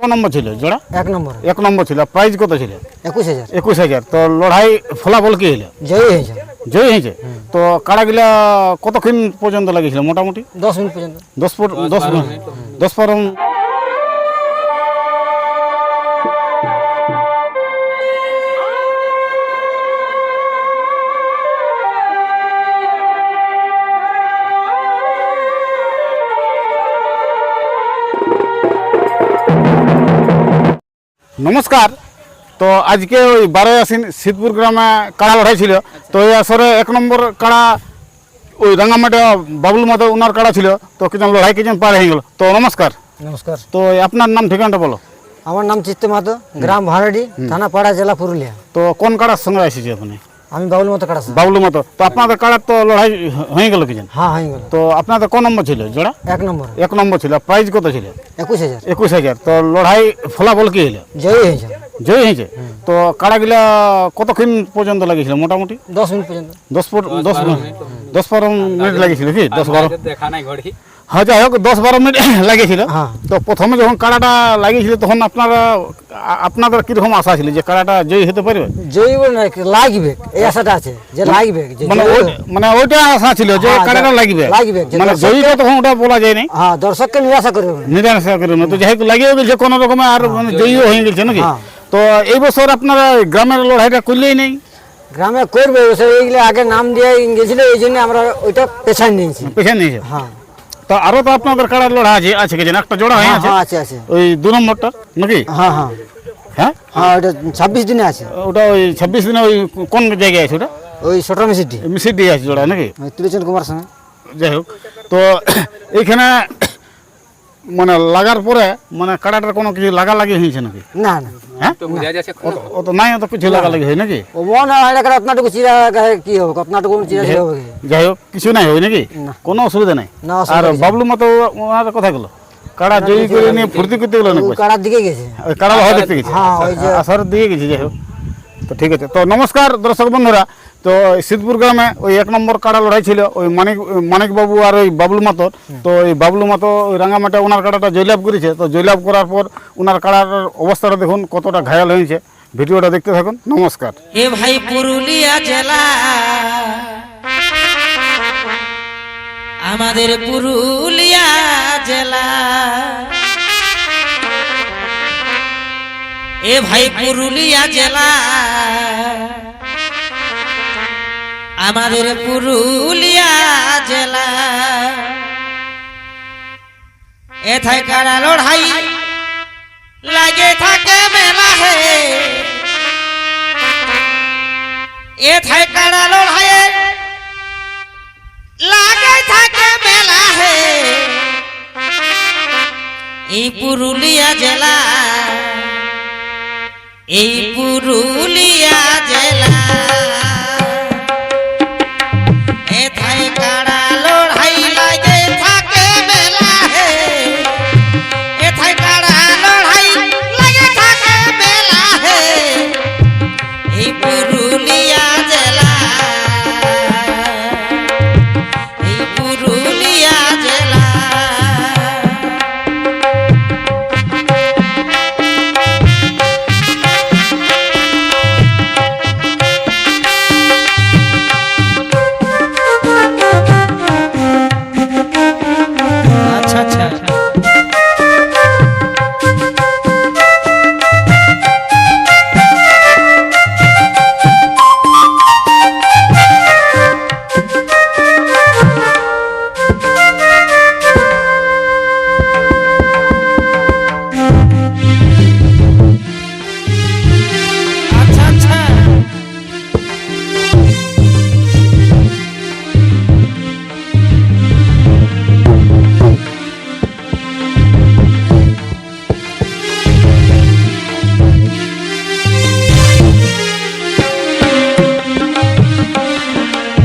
ক নম্বর ছিল জোড়া? এক নম্বর। এক নম্বর ছিল। প্রাইজ কত ছিল? একুশ হাজার। একুশ হাজার। তো লড়াই ফলাফল কি হলো? জয়ী হয়েছে। জয়ী হয়েছে? তো কাড়াগুলা কতক্ষণ পর্যন্ত লাগিয়েছিল? মোটামুটি? দশ মিনিট পর্যন্ত। দশ দশ দশ বারো নমস্কার। তো আজকে ওই বারোই আসিন শীতপুর গ্রামে কাড়া লড়াই ছিল। তো এই আসরে এক নম্বর কাড়া ওই রাঙামাটা বাবুল মতো ওনার কাড়া ছিল। তো কিছু লড়াই কিছু পার হয়ে গেল। তো নমস্কার। নমস্কার। তো আপনার নাম ঠিকানাটা বলো। আমার নাম চিত্ত মাতো গ্রাম ভাড়াডি থানা পাড়া জেলা পুরুলিয়া। তো কোন কাড়ার সঙ্গে এসেছে আপনি? আমি বাবুল মতো কাটা বাবুল মতো। তো আপনাদের কাড়ার তো লড়াই হয়ে গেল কিছু হ্যাঁ হয়ে গেল। তো আপনাদের কোন নম্বর ছিল জোড়া? এক নম্বর। এক নম্বর ছিল। প্রাইজ কত ছিল? একুশ হাজার। একুশ হাজার। তো লড়াই ফলাফল কি হলো? জয়ী হয়েছে। জয়ী হয়েছে? তো কাড়াগুলা কতক্ষণ পর্যন্ত লাগিয়েছিল? মোটামুটি? দশ মিনিট পর্যন্ত। দশ দশ দশ বারো মিনিট লাগিয়েছিল কি? দশ বারো দেখা নাই ঘড়ি। হ্যাঁ যাই হোক দশ বারো মিনিট লাগিয়েছিল। হ্যাঁ। তো প্রথমে যখন কাড়াটা লাগিয়েছিল তখন আপনারা আপনাদের কীরকম আশা ছিল যে কাড়াটা জয়ী হতে পারবে? জয়ী বলে না লাগবে? এই আশাটা আছে যে লাগবে মানে ওই- মানে ওইটা আশা ছিল যে হ্যাঁ, কাড়াটা লাগবে। লাগবে, মানে জয়ীটা তখন ওটা বলা যায় নাই হ্যাঁ দর্শককে নিরাশা করবে। নিরাশা করে না তো যাই হোক লাগিয়ে গেছে কোনো রকমে আর মানে জয়ীও হয়ে গেছে নাকি? হ্যাঁ। তো এই বছর আপনারা গ্রামের লড়াইটা করলেই নেই? গ্রামে করবে এইগুলো আগে নাম দিয়ে গেছিল এই জন্য আমরা ওইটা পেছায় নিয়েছি। পেছনে নিয়েছে। হ্যাঁ। তো আরও তো আপনাদের কাড়ার লড়া আছে আছে কি একটা জোড়া হয়ে হ্যাঁ আছে? আছে আছে। ওই দু নম্বরটা নাকি? হ্যাঁ হ্যাঁ। হ্যাঁ? হ্যাঁ ওটা ছাব্বিশ দিনে আছে। ওটা ওই ছাব্বিশ দিনে ওই কোন জায়গায় আছে ওটা? ওই ছোট মিসিডি মিসিডি আছে জোড়া নাকি? ত্রিলোচন কুমার সঙ্গে যাই হোক তো এইখানে মানে লাগার পরে মানে কাড়াটার কোনো কিছু লাগা লাগি হয়েছে নাকি? না না। হ্যাঁ? তো বোঝা ও- ও তো নাই অত কিছু লাগা লাগি হয় নাকি? ও মনে হয় না আপনারটুকু চিরা কি হবে? আপনারটুকু চিরা হবে যাই হোক কিছু নাই হয় নাকি। কোনো অসুবিধা নাই। না, আর বাবলু মতো ওনার কথা গেলো কাড়া জয়ী করে নিয়ে ফুর্তি করতে গেলো না কাড়ার দিকে গেছে। ওই কাড়া দেখতে গেছি। হ্যাঁ, ওই যে- আসর দিয়ে গেছি যাই হোক। তো ঠিক আছে। তো নমস্কার দর্শক বন্ধুরা। তো শীতপুর গ্রামে ওই এক নম্বর কাড়া লড়াই ছিল ওই মানিক মানিক বাবু আর ওই বাবলু মাতর। তো ওই বাবলু মাতো ওই রাঙামাটা ওনার কাটাটা জয়লাভ করেছে। তো জয়লাভ করার পর ওনার কাড়ার অবস্থাটা দেখুন কতটা ঘায়াল হয়েছে। ভিডিওটা দেখতে থাকুন। নমস্কার। এ ভাই পুরুলিয়া জেলা আমাদের পুরুলিয়া জেলা। এ ভাই পুরুলিয়া জেলা। আমাদের পুরুলিয়া জেলা। এথায় কারা লড়াই লাগে থাকে মেলা হে এ থাই কাড়া লড়াইয়ে লাগে থাকে মেলা হে এই পুরুলিয়া জেলা, এই পুরুলিয়া জেলা।